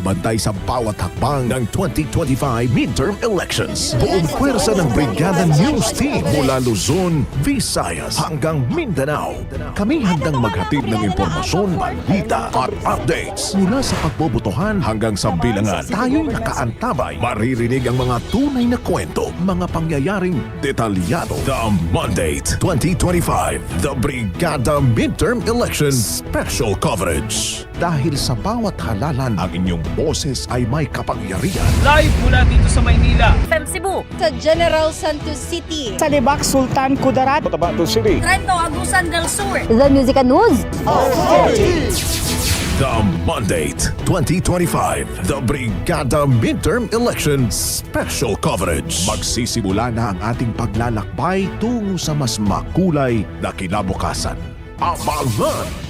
nagbabantay sa bawat hakbang ng 2025 midterm elections. Buong pwersa ng Brigada News Team mula Luzon, Visayas hanggang Mindanao. Kami handang maghatid ng impormasyon, balita at updates mula sa pagbobotohan hanggang sa bilangan. Tayo'y nakaantabay. Maririnig ang mga tunay na kwento, mga pangyayaring detalyado. The Mandate 2025, the Brigada Midterm Elections Special Coverage. Dahil sa bawat halalan, ang inyong boses ay may kapangyarihan. Live mula dito sa Maynila. FM Cebu. sa General Santos City. sa Libak Sultan Kudarat. Trento Agusan del Sur. The Music and News. The Mandate 2025, the Brigada Midterm Elections Special Coverage. Magsisimula na ang ating paglalakbay tungo sa mas makulay na kinabukasan. Abangan!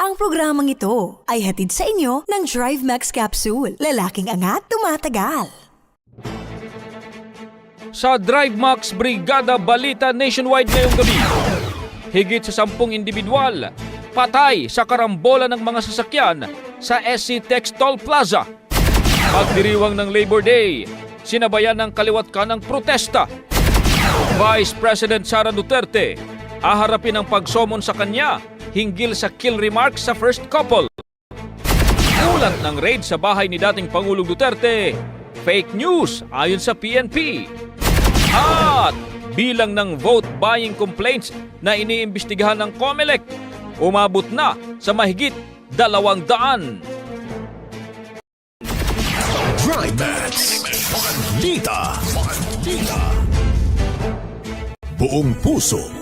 Ang programang ito ay hatid sa inyo ng Drive Max Capsule. Lalaking angat, tumatagal. Sa Drive Max Brigada Balita Nationwide ngayong gabi, higit sa sampung individual patay sa karambola ng mga sasakyan sa SC Tex Toll Plaza. Pagdiriwang ng Labor Day, sinabayan ng kaliwat ka ng protesta. Vice President Sara Duterte aharapin ang pagsomon sa kanya hinggil sa kill remarks sa first couple. Ulat ng raid sa bahay ni dating Pangulong Duterte, fake news ayon sa PNP. At bilang ng vote buying complaints na iniimbestigahan ng COMELEC, umabot na sa mahigit dalawang daan. Buong puso.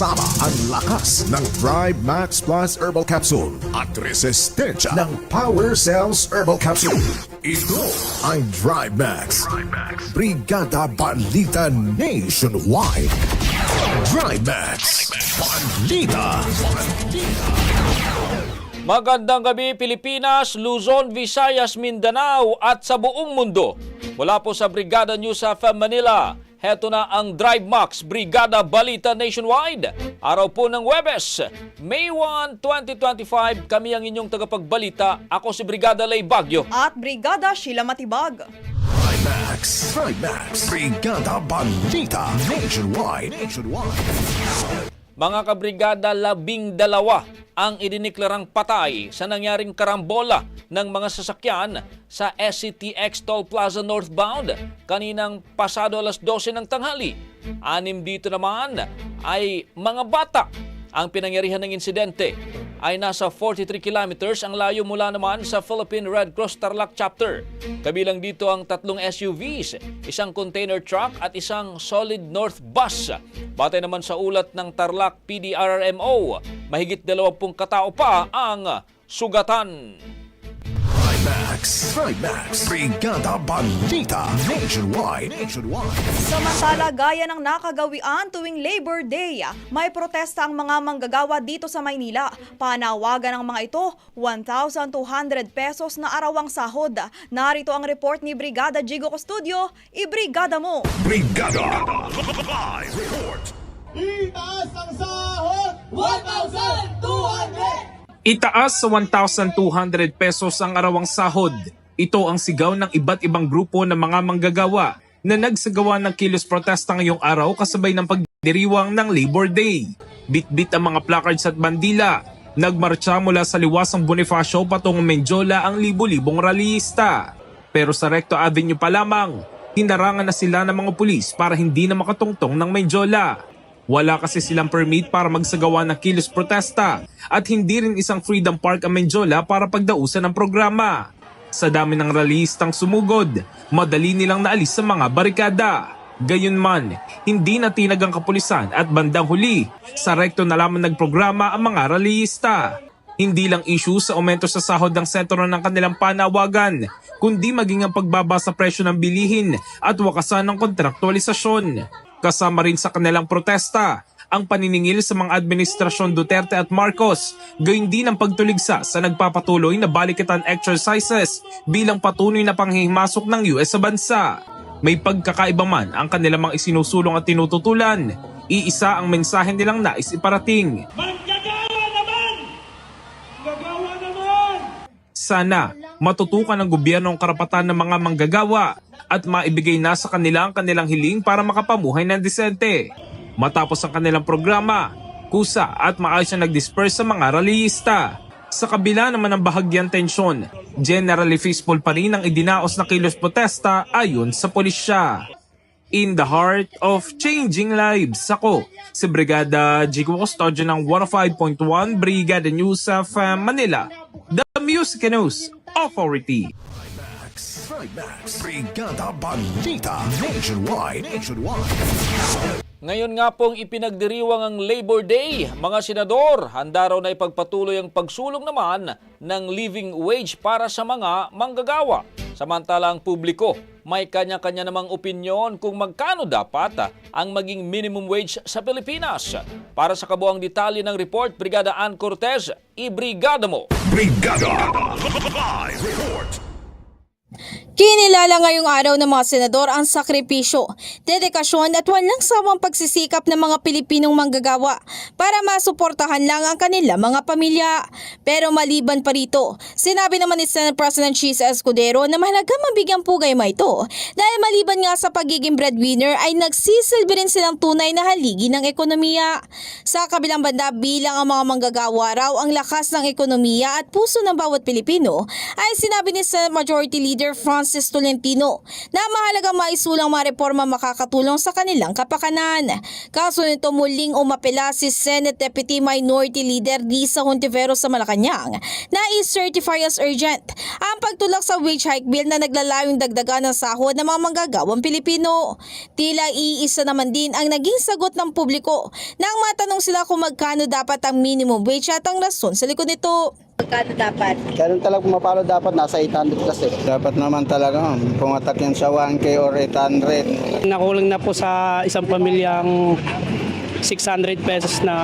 Kasama ang lakas ng Thrive Max Plus Herbal Capsule at resistensya ng Power Cells Herbal Capsule. Ito ang Thrive Max. Brigada Balita Nationwide. Thrive Max. Balita. Magandang gabi Pilipinas, Luzon, Visayas, Mindanao at sa buong mundo. Mula po sa Brigada News of Manila, Heto na ang Drive Max Brigada Balita Nationwide. Araw po ng Webes, May 1, 2025. Kami ang inyong tagapagbalita. Ako si Brigada Lay Bagyo. At Brigada Sheila Matibag. Trimax, Trimax, Brigada Balita Nationwide. Nationwide. Mga kabrigada, labing dalawa ang idiniklarang patay sa nangyaring karambola ng mga sasakyan sa SCTX Toll Plaza Northbound kaninang pasado alas 12 ng tanghali. Anim dito naman ay mga bata. Ang pinangyarihan ng insidente ay nasa 43 kilometers ang layo mula naman sa Philippine Red Cross Tarlac Chapter. Kabilang dito ang tatlong SUVs, isang container truck at isang solid north bus. Batay naman sa ulat ng Tarlac PDRMO, mahigit 20 katao pa ang sugatan. Trimax, Trimax, Brigada Balita Nationwide. Nationwide. Samantala, gaya ng nakagawian tuwing Labor Day, may protesta ang mga manggagawa dito sa Maynila. Panawagan ng mga ito, 1,200 pesos na arawang sahod. Narito ang report ni Brigada Jigo Custodio, ibrigada mo! Brigada Live Report. Itaas ang sahod! 1,200! Itaas sa 1,200 pesos ang arawang sahod. Ito ang sigaw ng iba't ibang grupo ng mga manggagawa na nagsagawa ng kilos protesta ngayong araw kasabay ng pagdiriwang ng Labor Day. Bit-bit ang mga placards at bandila. Nagmarcha mula sa liwasang Bonifacio patungong Menjola ang libo-libong rallyista. Pero sa Recto Avenue pa lamang, hinarangan na sila ng mga pulis para hindi na makatungtong ng Menjola. Wala kasi silang permit para magsagawa ng kilos protesta at hindi rin isang Freedom Park ang Menjola para pagdausan ng programa. Sa dami ng rallyistang sumugod, madali nilang naalis sa mga barikada. Gayunman, hindi na tinag ang kapulisan at bandang huli, sa rekto na lamang nagprograma ang mga rallyista. Hindi lang issue sa aumento sa sahod ng sentro ng kanilang panawagan, kundi maging ang pagbaba sa presyo ng bilihin at wakasan ng kontraktualisasyon. Kasama rin sa kanilang protesta ang paniningil sa mga administrasyon Duterte at Marcos, gayon din ang pagtuligsa sa nagpapatuloy na balikitan exercises bilang patuloy na panghihimasok ng US sa bansa. May pagkakaiba man ang kanilang mga isinusulong at tinututulan, iisa ang mensahe nilang nais iparating. Manggagawa naman! Gagawa naman! Sana matutukan ng gobyerno ang karapatan ng mga manggagawa at maibigay na sa kanila ang kanilang hiling para makapamuhay ng disente. Matapos ang kanilang programa, kusa at maayos na nag-disperse sa mga rallyista. Sa kabila naman ng bahagyang tensyon, generally peaceful pa rin ang idinaos na kilos protesta ayon sa pulisya. In the heart of changing lives, ako si Brigada Jigo Custodio ng 105.1 Brigada News of Manila, the Music News Authority. Brigada Balita Nationwide. Nationwide. Ngayon nga pong ipinagdiriwang ang Labor Day, mga senador, handa raw na ipagpatuloy ang pagsulong naman ng living wage para sa mga manggagawa. Samantala ang publiko, may kanya-kanya namang opinyon kung magkano dapat ah, ang maging minimum wage sa Pilipinas. Para sa kabuang detalye ng report, Brigada Ann Cortez, ibrigada mo! Brigada Live Report. Kinilala ngayong araw ng mga senador ang sakripisyo, dedikasyon at walang sawang pagsisikap ng mga Pilipinong manggagawa para masuportahan lang ang kanila mga pamilya. Pero maliban pa rito, sinabi naman ni Senate President Cheese Escudero na mahalaga mabigyan pugay ma ito dahil maliban nga sa pagiging breadwinner ay nagsisilbi rin silang tunay na haligi ng ekonomiya. Sa kabilang banda bilang ang mga manggagawa raw ang lakas ng ekonomiya at puso ng bawat Pilipino ay sinabi ni Senate Majority Leader Francis Tolentino na mahalagang maisulang mga reforma makakatulong sa kanilang kapakanan. Kaso nito muling umapela si Senate Deputy Minority Leader Lisa Hontivero sa Malacanang na i-certify as urgent ang pagtulak sa wage hike bill na naglalayong dagdagan ng sahod ng mga manggagawang Pilipino. Tila iisa naman din ang naging sagot ng publiko nang matanong sila kung magkano dapat ang minimum wage at ang rason sa likod nito. Magkano dapat? Ganun talaga pumapalo dapat nasa 800 plus eh. Dapat naman talaga um, pumatak yan sa 1K or 800. Nakulang na po sa isang pamilyang 600 pesos na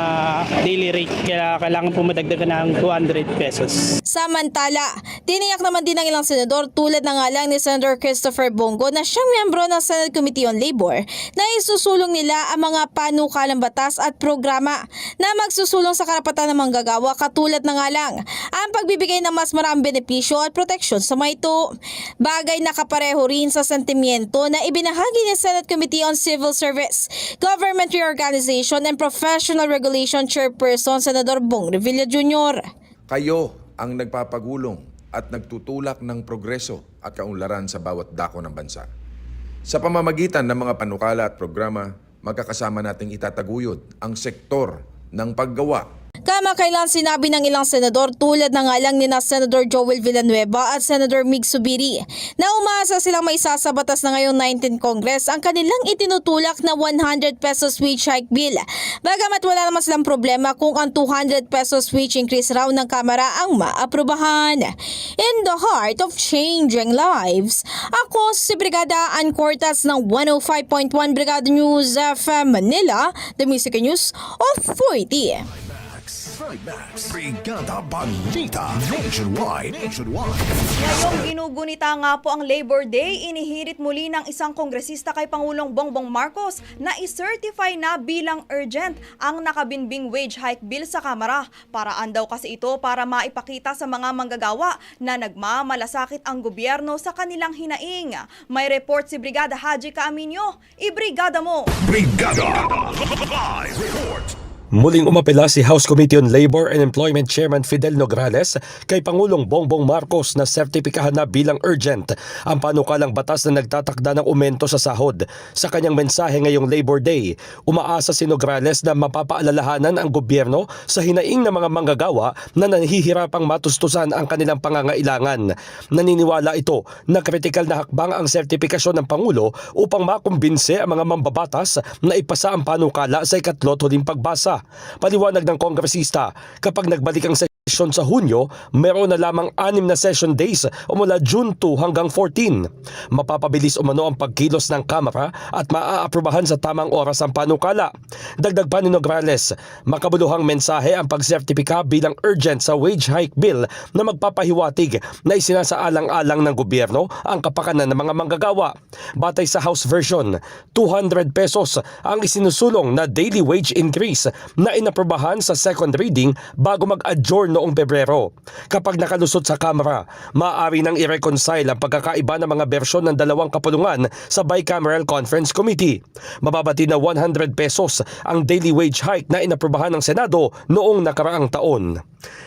daily rate. Kaya kailangan po madagdagan ng 200 pesos. Samantala, tiniyak naman din ng ilang senador tulad na nga lang ni Senator Christopher Bongo na siyang miyembro ng Senate Committee on Labor na isusulong nila ang mga panukalang batas at programa na magsusulong sa karapatan ng manggagawa katulad na nga lang ang pagbibigay ng mas maraming benepisyo at proteksyon sa mga ito. Bagay na kapareho rin sa sentimiento na ibinahagi ni Senate Committee on Civil Service, Government Reorganization and Professional Regulation Chairperson Senador Bong Revilla Jr. Kayo ang nagpapagulong at nagtutulak ng progreso at kaunlaran sa bawat dako ng bansa. Sa pamamagitan ng mga panukala at programa, magkakasama nating itataguyod ang sektor ng paggawa Kamakailan sinabi ng ilang senador tulad na nga lang ni na Senador Joel Villanueva at Senador Mig Subiri na umaasa silang may sa batas na ngayong 19 Congress ang kanilang itinutulak na 100 pesos wage hike bill. Bagamat wala naman silang problema kung ang 200 pesos wage increase raw ng Kamara ang maaprubahan. In the heart of changing lives, ako si Brigada Ann Cortas ng 105.1 Brigada News FM Manila, the Music News Authority. Trimax. Brigada Balita. Nationwide. Nationwide. Ngayong ginugunita nga po ang Labor Day, inihirit muli ng isang kongresista kay Pangulong Bongbong Marcos na i-certify na bilang urgent ang nakabinbing wage hike bill sa Kamara. Paraan daw kasi ito para maipakita sa mga manggagawa na nagmamalasakit ang gobyerno sa kanilang hinaing. May report si Brigada Haji Kaaminyo. Ibrigada mo! Brigada. Live report. Muling umapela si House Committee on Labor and Employment Chairman Fidel Nograles kay Pangulong Bongbong Marcos na sertipikahan na bilang urgent ang panukalang batas na nagtatakda ng umento sa sahod. Sa kanyang mensahe ngayong Labor Day, umaasa si Nograles na mapapaalalahanan ang gobyerno sa hinaing ng mga manggagawa na nahihirapang matustusan ang kanilang pangangailangan. Naniniwala ito na kritikal na hakbang ang sertipikasyon ng Pangulo upang makumbinse ang mga mambabatas na ipasa ang panukala sa ikatlot huling pagbasa. Paliwanag ng kongresista, kapag nagbalik ang sesyon sa Hunyo, meron na lamang anim na session days o mula June 2 hanggang 14. Mapapabilis umano ang pagkilos ng Kamara at maaaprubahan sa tamang oras ang panukala. Dagdag pa ni Nograles, makabuluhang mensahe ang pagsertipika bilang urgent sa wage hike bill na magpapahiwatig na isinasaalang-alang ng gobyerno ang kapakanan ng mga manggagawa. Batay sa House version, 200 pesos ang isinusulong na daily wage increase na inaprobahan sa second reading bago mag-adjourn noong Pebrero. Kapag nakalusot sa Kamara, maaari nang i-reconcile ang pagkakaiba ng mga bersyon ng dalawang kapulungan sa Bicameral Conference Committee. Mababati na 100 pesos ang daily wage hike na inaprobahan ng Senado noong nakaraang taon.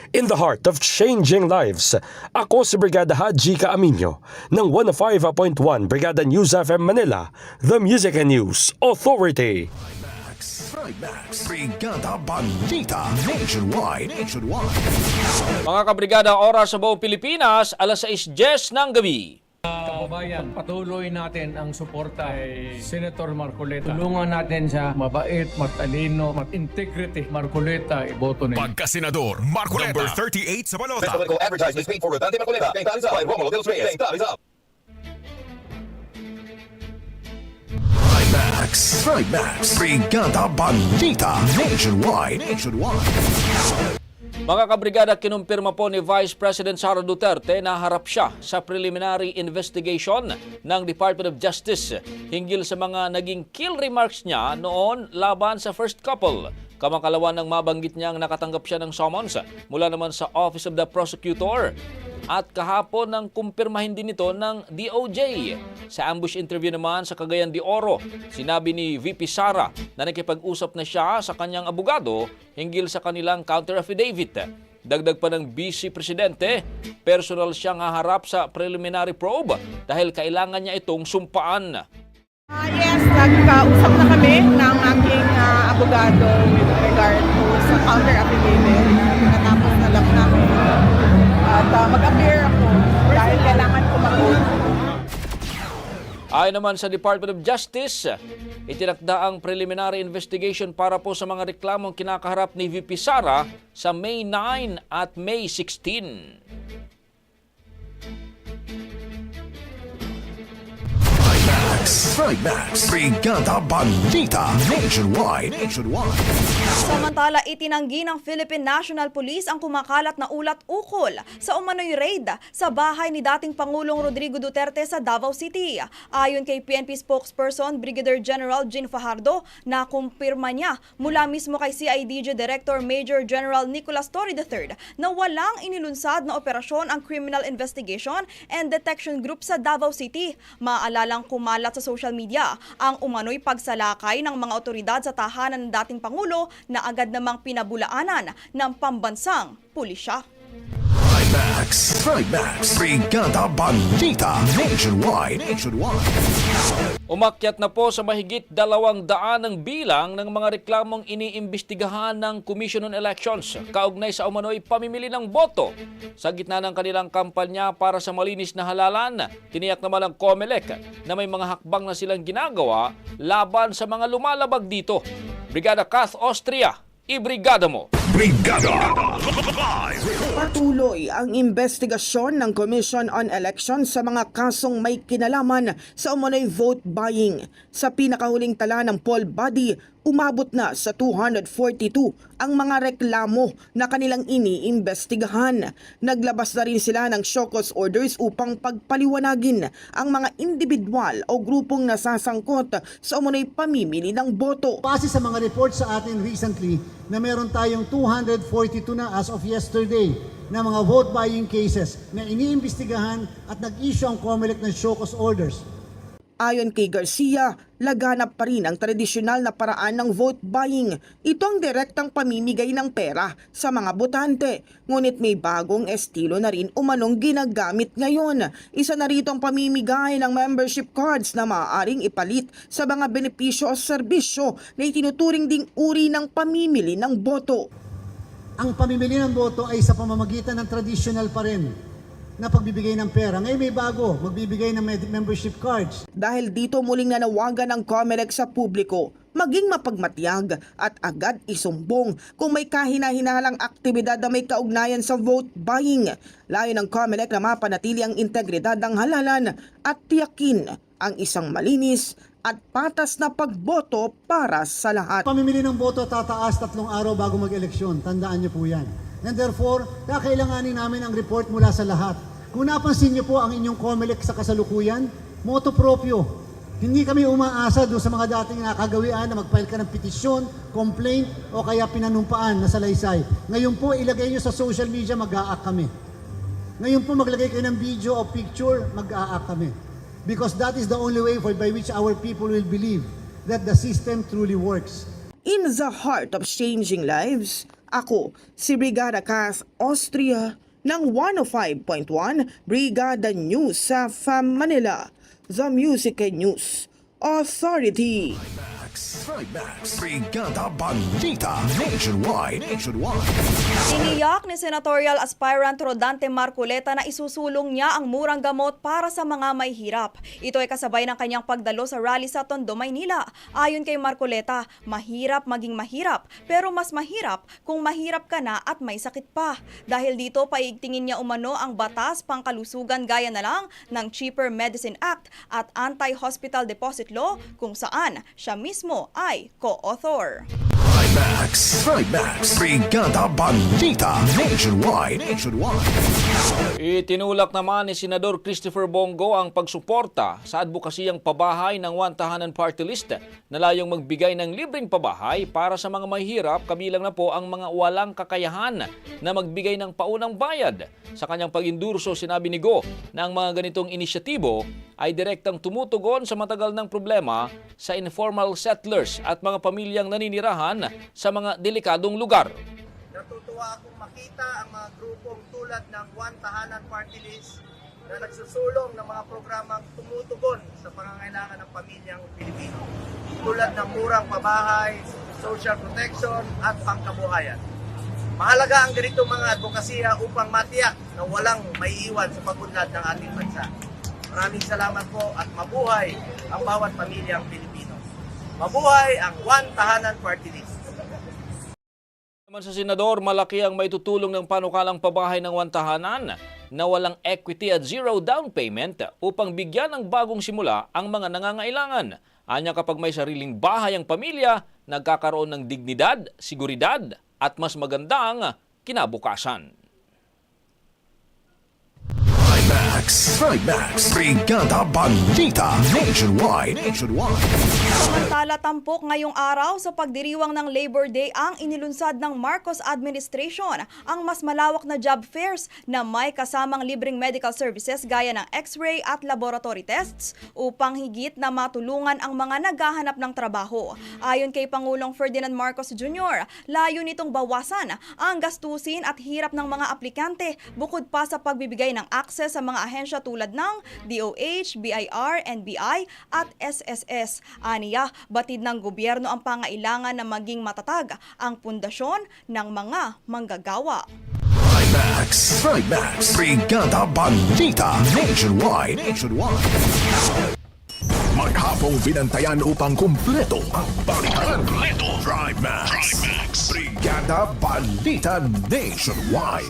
In the heart of changing lives, ako si Brigada Haji Kaaminyo ng 105.1 Brigada News FM Manila, the Music and News Authority. Trimax. Brigada Balita. Nationwide. Nationwide. Mga kabrigada, oras sa buong Pilipinas, alas 6.10 ng gabi. Kababayan, patuloy natin ang suporta kay Senator Marcoleta. Tulungan natin siya, mabait, matalino, mat-integrity. Marcoleta, iboto na Pagkasenador Marcoleta. Number 38 sa balota. Trimax. Trimax. Brigada Balita. Nationwide. Nationwide. Mga kabrigada, kinumpirma po ni Vice President Sara Duterte na harap siya sa preliminary investigation ng Department of Justice hinggil sa mga naging kill remarks niya noon laban sa first couple. Kamakalawan ng mabanggit niyang nakatanggap siya ng summons mula naman sa Office of the Prosecutor. At kahapon nang kumpirmahin din ito ng DOJ. Sa ambush interview naman sa Cagayan de Oro, sinabi ni VP Sara na nakipag-usap na siya sa kanyang abogado hinggil sa kanilang counter affidavit. Dagdag pa ng BC Presidente, personal siyang haharap sa preliminary probe dahil kailangan niya itong sumpaan. yes, nagkausap na kami ng aking ah, abogado with regard to sa counter affidavit. Mag-appear ako dahil kailangan ko mag Ayon naman sa Department of Justice, itinakda ang preliminary investigation para po sa mga reklamong kinakaharap ni VP Sara sa May 9 at May 16. Trimax. Brigada Balita. Nationwide. Nationwide. Samantala, itinanggi ng Philippine National Police ang kumakalat na ulat ukol sa umano'y raid sa bahay ni dating Pangulong Rodrigo Duterte sa Davao City. Ayon kay PNP spokesperson Brigadier General Jean Fajardo, nakumpirma niya mula mismo kay CIDG Director Major General Nicolas Torre III na walang inilunsad na operasyon ang Criminal Investigation and Detection Group sa Davao City. Maalalang kumalat sa social media ang umano'y pagsalakay ng mga otoridad sa tahanan ng dating Pangulo na agad namang pinabulaanan ng pambansang pulisya. Trimax. Trimax. Brigada Balita. Nationwide. Nationwide. Umakyat na po sa mahigit dalawang daan ang bilang ng mga reklamong iniimbestigahan ng Commission on Elections kaugnay sa umano'y pamimili ng boto. Sa gitna ng kanilang kampanya para sa malinis na halalan, tiniyak naman ng COMELEC na may mga hakbang na silang ginagawa laban sa mga lumalabag dito. Brigada Kath Austria, ibrigada mo! Brigada. Patuloy ang investigasyon ng Commission on Elections sa mga kasong may kinalaman sa umano'y vote buying. Sa pinakahuling tala ng poll body, umabot na sa 242 ang mga reklamo na kanilang iniimbestigahan. Naglabas na rin sila ng cause orders upang pagpaliwanagin ang mga individual o grupong nasasangkot sa umano'y pamimili ng boto. Base sa mga report sa atin recently na meron tayong 242 na as of yesterday na mga vote buying cases na iniimbestigahan at nag-issue ang COMELEC ng cause orders. Ayon kay Garcia, laganap pa rin ang tradisyonal na paraan ng vote buying. Ito ang direktang pamimigay ng pera sa mga botante. Ngunit may bagong estilo na rin umanong ginagamit ngayon. Isa na rito ang pamimigay ng membership cards na maaaring ipalit sa mga benepisyo o serbisyo na itinuturing ding uri ng pamimili ng boto. Ang pamimili ng boto ay sa pamamagitan ng traditional pa rin na pagbibigay ng pera. Ngayon may bago, magbibigay ng membership cards. Dahil dito muling nanawagan ng COMELEC sa publiko, maging mapagmatiyag at agad isumbong kung may kahina-hinalang aktibidad na may kaugnayan sa vote buying. Layo ng COMELEC na mapanatili ang integridad ng halalan at tiyakin ang isang malinis at patas na pagboto para sa lahat. Pamimili ng boto tataas tatlong araw bago mag-eleksyon. Tandaan niyo po yan. And therefore, kakailanganin namin ang report mula sa lahat. Kung napansin niyo po ang inyong COMELEC sa kasalukuyan, moto proprio. Hindi kami umaasa doon sa mga dating nakagawian na mag-file ka ng petisyon, complaint, o kaya pinanumpaan na salaysay. Ngayon po, ilagay niyo sa social media, mag-aak kami. Ngayon po, maglagay kayo ng video o picture, mag-aak kami. Because that is the only way for, by which our people will believe that the system truly works. In the heart of changing lives, ako si Brigada Kath Austria ng 105.1 Brigada News sa FAM Manila, The Music and News Authority. Trimax. Brigada Balita. Nationwide. Nationwide. Iniyak ni Senatorial Aspirant Rodante Marcoleta na isusulong niya ang murang gamot para sa mga may hirap. Ito ay kasabay ng kanyang pagdalo sa rally sa Tondo, Maynila. Ayon kay Marcoleta, mahirap maging mahirap, pero mas mahirap kung mahirap ka na at may sakit pa. Dahil dito, paigtingin niya umano ang batas pangkalusugan gaya na lang ng Cheaper Medicine Act at Anti-Hospital Deposit Law kung saan siya mismo ay co-author. Trimax. Trimax. Brigada Balita. Nationwide. Nationwide. Itinulak naman ni Senador Christopher Bongo ang pagsuporta sa advokasiyang pabahay ng One Tahanan Party List na layong magbigay ng libreng pabahay para sa mga mahirap kabilang na po ang mga walang kakayahan na magbigay ng paunang bayad. Sa kanyang pag-indurso, sinabi ni Go na ang mga ganitong inisyatibo ay direktang tumutugon sa matagal ng problema sa informal settlers at mga pamilyang naninirahan sa mga delikadong lugar. Natutuwa akong makita ang mga grupong tulad ng One Tahanan Party List na nagsusulong ng mga programang tumutugon sa pangangailangan ng pamilyang Pilipino. Tulad ng murang pabahay, social protection at pangkabuhayan. Mahalaga ang ganitong mga advokasya upang matiyak na walang maiiwan sa pagunlad ng ating bansa. Maraming salamat po at mabuhay ang bawat pamilyang Pilipino. Mabuhay ang One Tahanan Party List. Naman sa senador, malaki ang maitutulong ng panukalang pabahay ng wantahanan na walang equity at zero down payment upang bigyan ng bagong simula ang mga nangangailangan. Anya kapag may sariling bahay ang pamilya, nagkakaroon ng dignidad, seguridad at mas magandang kinabukasan. Trimax, Trimax, Brigada Balita Nationwide. Nationwide. Samantala, tampok ngayong araw sa pagdiriwang ng Labor Day ang inilunsad ng Marcos Administration ang mas malawak na job fairs na may kasamang libreng medical services gaya ng x-ray at laboratory tests upang higit na matulungan ang mga naghahanap ng trabaho. Ayon kay Pangulong Ferdinand Marcos Jr., layo nitong bawasan ang gastusin at hirap ng mga aplikante bukod pa sa pagbibigay ng akses sa mga ahensya tulad ng DOH, BIR, NBI at SSS. Aniya, batid ng gobyerno ang pangailangan na maging matatag ang pundasyon ng mga manggagawa. Trimax, Trimax, Brigada Balita Nationwide. Nationwide. Maghapong binantayan upang kumpleto ang balikan. Kumpleto. Trimax, Brigada Balita Nationwide.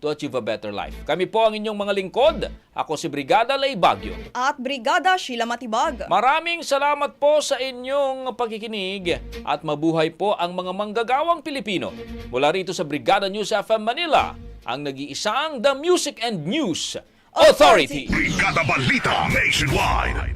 to achieve a better life. Kami po ang inyong mga lingkod. Ako si Brigada Lay Bagyo. At Brigada Sheila Matibag. Maraming salamat po sa inyong pagkikinig at mabuhay po ang mga manggagawang Pilipino. Mula rito sa Brigada News FM Manila, ang nag-iisang The Music and News Authority. Brigada Balita Nationwide.